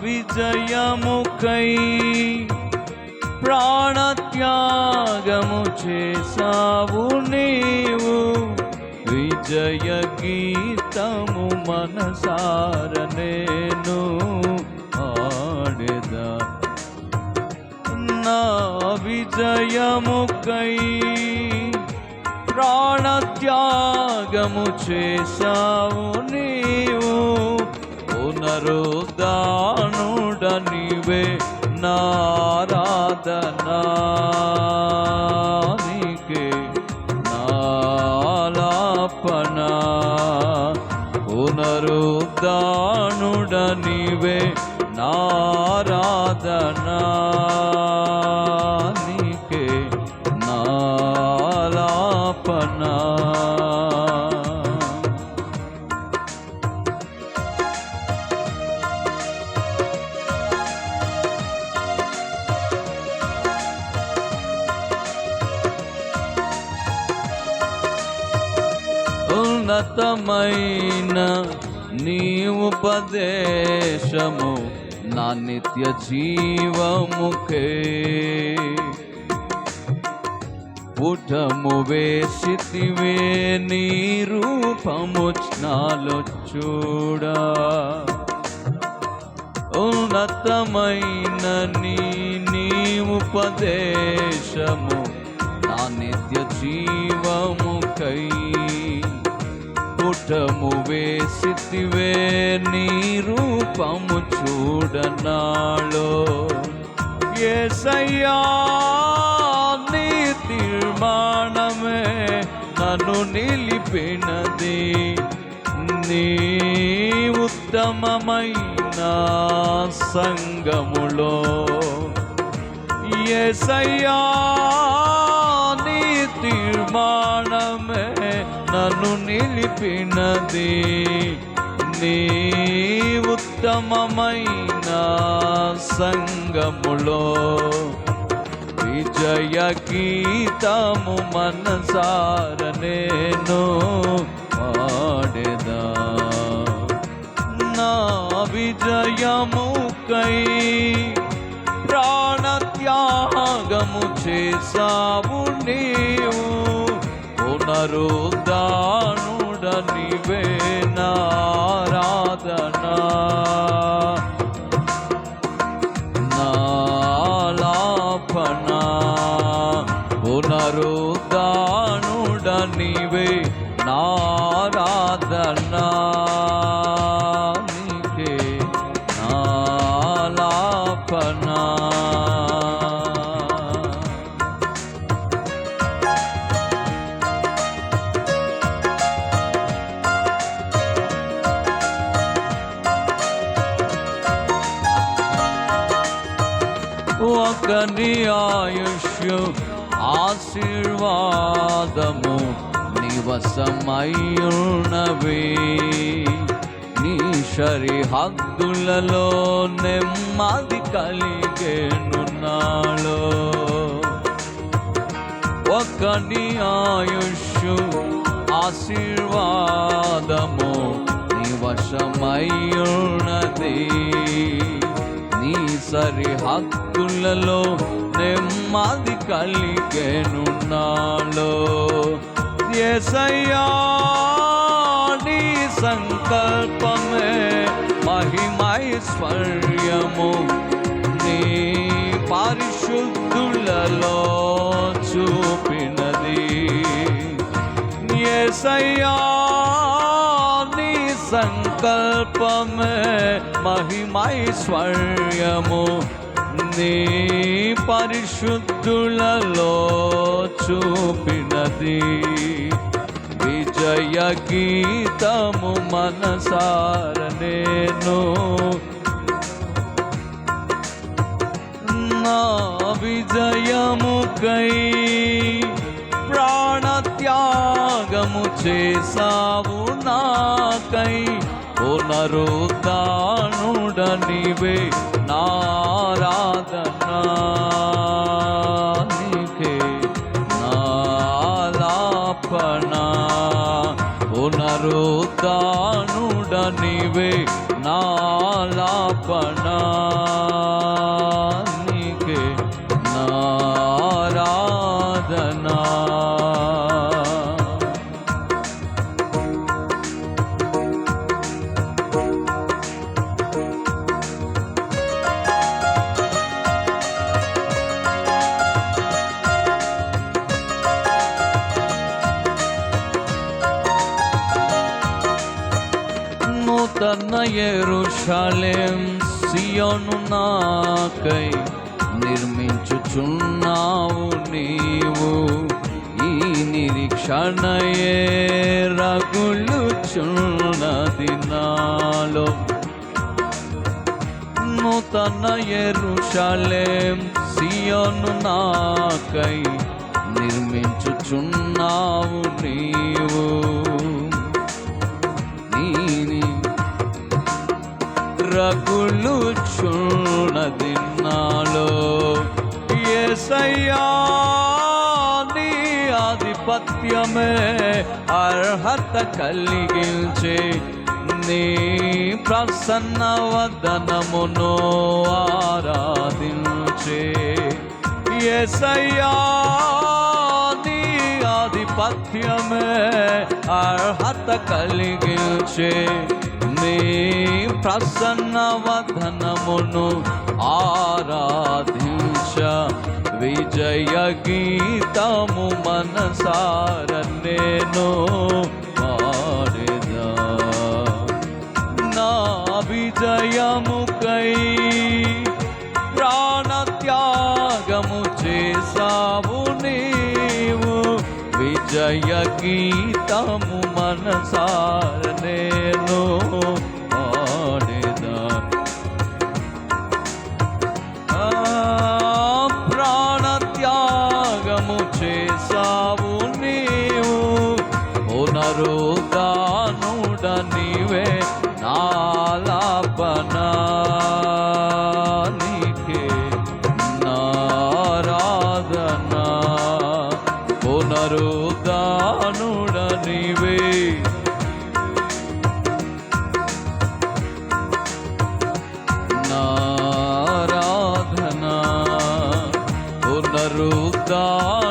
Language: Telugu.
విజయముకై ప్రాణత్యాగము చేసావు నీవు. విజయ గీతము మనసార నేను ఆడెదా. నా విజయముకై ప్రాణత్యాగము చేసావు నీవు. నీవే నారాధనా. నీకే నాలాపన. పునరుద్ధానుడ నీవే నారాధనా. ఉన్నతమైన నీ ఉపదేశము నా నిత్య జీవముఖే పుటము వేసితివే నీ రూపము నాలో చూడా. ఉన్నతమైన నీ నీ ఉపదేశము నా నిత్య జీవముఖై పుటము వేసితివే నీ రూపము చూడనాలో. ఏసయ్యా నీ తీర్మానమే నన్ను నిలిపినది. నీ ఉత్తమమైన సంగములో. ఎసయ్యా నిలిపినది నీ ఉత్తమమైన సంగములో. విజయ గీతము మనసార నేను పాడేదా. నా విజయముకై ప్రాణత్యాగము చేసావు నీవు. పునరుద్ధానుడనివే ఒకని ఆయుష్యు ఆశీర్వాదము నివసమయ్యున్నవే. నీ షరి హద్దులలో నెమ్మది కలిగేనున్నాలో ఒకని ఆయుష్యు ఆశీర్వాదము నివశమయ్యున్నది సరిహద్దులలో నెమ్మది కలిగేనున్నాలో. ఎసయ్యా నీ సంకల్పమే మహిమైశ్వర్యము. నీ పరిశుద్ధులలో చూపినది. ఎసయ్యా నీ సంకల్పమే మహిమైశ్వర్యము నీ పరిశుద్ధులలో చూపినది. విజయ గీతము మనసార నేను. నా విజయముకై ప్రాణత్యాగము చేసావు నాకై. పునరుద్ధానుడనివే నారాధనా నీకే నాలాపనా. పునరుద్ధానుడనివే నీవే ఎరుషలేం సియోను నాకై నిర్మించుచున్నావు నీవు. ఈ నిరీక్షణయే రగులుచున్నది నాలో. నూతన ఎరుషలేం సియోను నాకై నిర్మించుచున్నావు రగులు చున్నది నాలో. యేసయ్యా నీ ఆధిపత్యమే అర్హత కలిగించే నీ ప్రసన్న వదనమును ఆరాధించే. యేసయ్యా నీ ఆధిపత్యమే అర్హత కలిగించే నీ ప్రసన్న వదనమును ఆరాధించ విజయ గీతము మనసార నేను పాడేదా. నా విజయముకై ప్రాణత్యాగము చేసావు నీవు. విజయ గీతము మనసార నేను చేసావు నీవు. పునరుదానుడ నీవే నాలాపనా నీకే నారాధనా. పునరుదానుడ నీవే. నారాధనా. పునరుద్ధానుడ